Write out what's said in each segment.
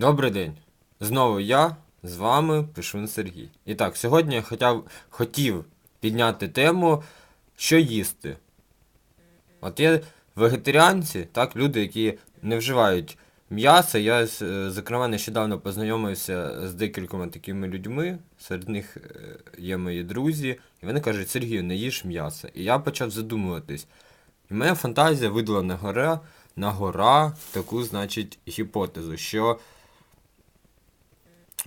Добрий день. Знову я з вами Пишун Сергій. І так, сьогодні я хотів, хотів підняти тему, що їсти. От є вегетаріанці, так, люди, які не вживають м'яса. Я, зокрема, нещодавно познайомився з декількома такими людьми, серед них е, є мої друзі, і вони кажуть, Сергію, не їж м'яса. І я почав задумуватись. І моя фантазія видала на гора, на гора таку, значить, гіпотезу, що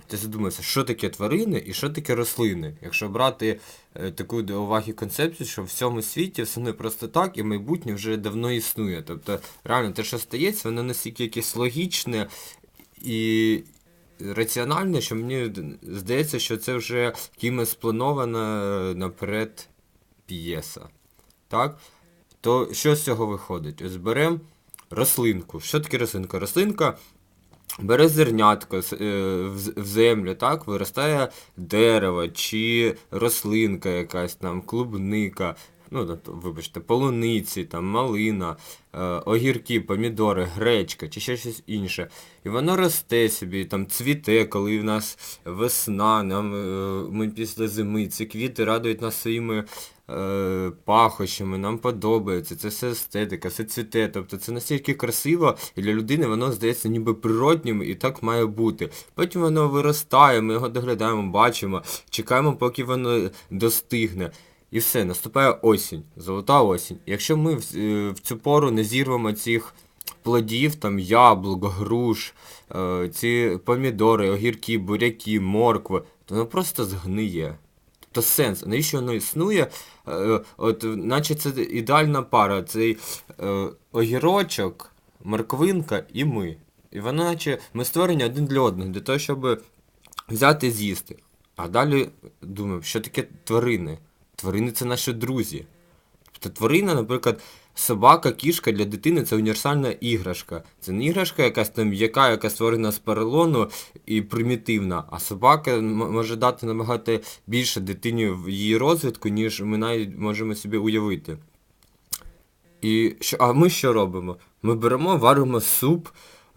ти задумався, що таке тварини і що таке рослини. Якщо брати е, таку до уваги концепцію, що в всьому світі все не просто так, і майбутнє вже давно існує. Тобто, реально, те, що стається, воно настільки якесь логічне і раціональне, що мені здається, що це вже кимось спланована наперед п'єса. Так? То що з цього виходить? Ось беремо рослинку. Що таке рослинка? Рослинка бере зернятко е, в землю, так, виростає дерево чи рослинка якась там, клубника, ну, вибачте, полуниці, там, малина, е, огірки, помідори, гречка чи ще щось інше. І воно росте собі, там цвіте, коли в нас весна, нам, е, ми після зими, ці квіти радують нас своїми е, пахощами, нам подобається, це все естетика, все цвіте. Тобто це настільки красиво, і для людини воно здається ніби природнім, і так має бути. Потім воно виростає, ми його доглядаємо, бачимо, чекаємо, поки воно достигне. І все, наступає осінь, золота осінь. Якщо ми в, е, в цю пору не зірвемо цих плодів, там яблук, груш, е, ці помідори, огірки, буряки, моркви, то воно просто згниє. Тобто сенс, навіщо воно існує? Е, От, наче це ідеальна пара, цей е, огірочок, морквинка і ми. І воно наче ми створені один для одного, для того, щоб взяти з'їсти. А далі думаю, що таке тварини? Тварини це наші друзі. Тобто тварина, наприклад, собака, кішка для дитини це універсальна іграшка. Це не іграшка якась там м'яка, яка створена з поролону і примітивна, а собака може дати набагато більше дитині в її розвитку, ніж ми навіть можемо собі уявити. І що, а ми що робимо? Ми беремо, варимо суп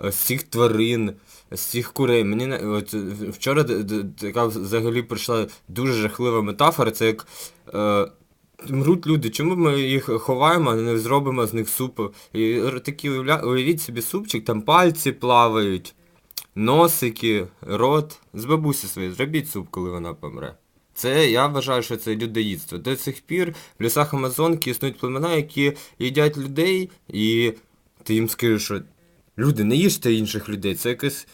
з цих тварин, з цих курей. Мені от, вчора така взагалі прийшла дуже жахлива метафора, це як. Е, Мруть люди, чому ми їх ховаємо, а не зробимо з них суп? І такі уявіть собі супчик, там пальці плавають, носики, рот. З бабусі своєї зробіть суп, коли вона помре. Це я вважаю, що це людоїдство. До цих пір в лісах Амазонки існують племена, які їдять людей, і ти їм скажеш, що люди, не їжте інших людей, це якось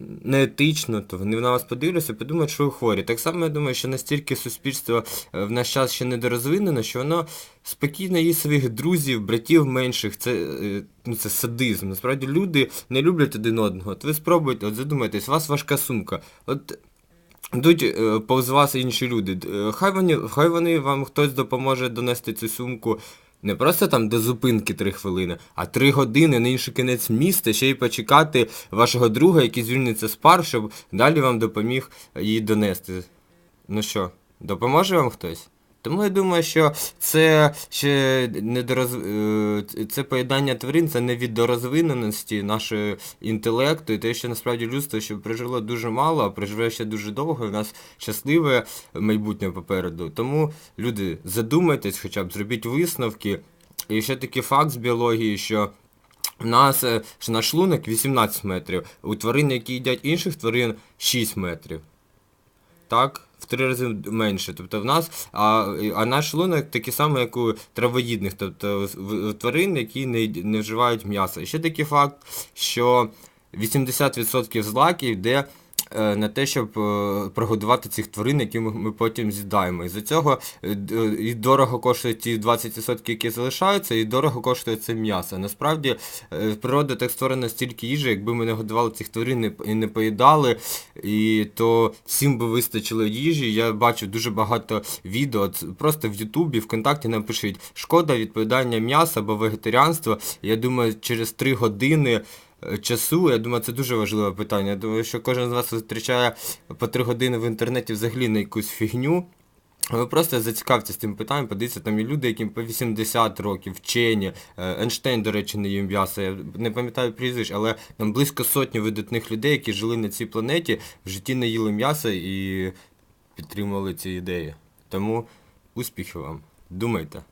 неетично, то вони на вас подивляться подумають, що ви хворі. Так само я думаю, що настільки суспільство е, в наш час ще недорозвинено, що воно спокійно їсть своїх друзів, братів менших. Це, е, ну, це садизм. Насправді люди не люблять один одного. От ви спробуйте, от задумайтесь, у вас важка сумка. От Йдуть е, повз вас інші люди. Хай вони, хай вони вам хтось допоможе донести цю сумку не просто там до зупинки три хвилини, а три години на інший кінець міста, ще й почекати вашого друга, який звільниться з пар, щоб далі вам допоміг її донести. Ну що, допоможе вам хтось? Тому я думаю, що це ще недороз... е, це поєднання тварин, це не від дорозвиненості нашого інтелекту, і те, що насправді людство ще прожило дуже мало, а проживе ще дуже довго, і в нас щасливе майбутнє попереду. Тому, люди, задумайтесь, хоча б зробіть висновки. І ще такий факт з біології, що у нас е, наш шлунок 18 метрів, у тварин, які їдять інших тварин, 6 метрів так, в три рази менше. Тобто в нас, а, а наш шлунок такий самий, як у травоїдних, тобто тварин, які не, не вживають м'ясо. І ще такий факт, що 80% злаків йде на те, щоб е, прогодувати цих тварин, які ми, потім з'їдаємо. І за цього е, е, і дорого коштують ті 20%, які залишаються, і дорого коштує це м'ясо. Насправді е, природа так створена стільки їжі, якби ми не годували цих тварин і- не поїдали, і то всім би вистачило їжі. Я бачу дуже багато відео, просто в Ютубі, ВКонтакті напишіть шкода відповідання м'яса або вегетаріанства. Я думаю, через 3 години е, часу, я думаю, це дуже важливе питання. Я думаю, що кожен з вас витрачає по 3 години в інтернеті взагалі на якусь фігню. Ви просто зацікавтеся цим питанням, подивіться, там є люди, яким по 80 років, вчені. Е, Ейнштейн, до речі, не їв м'ясо, я не пам'ятаю прізвищ, але там близько сотні видатних людей, які жили на цій планеті, в житті не їли м'ясо і підтримували ці ідеї. Тому успіхів вам. Думайте.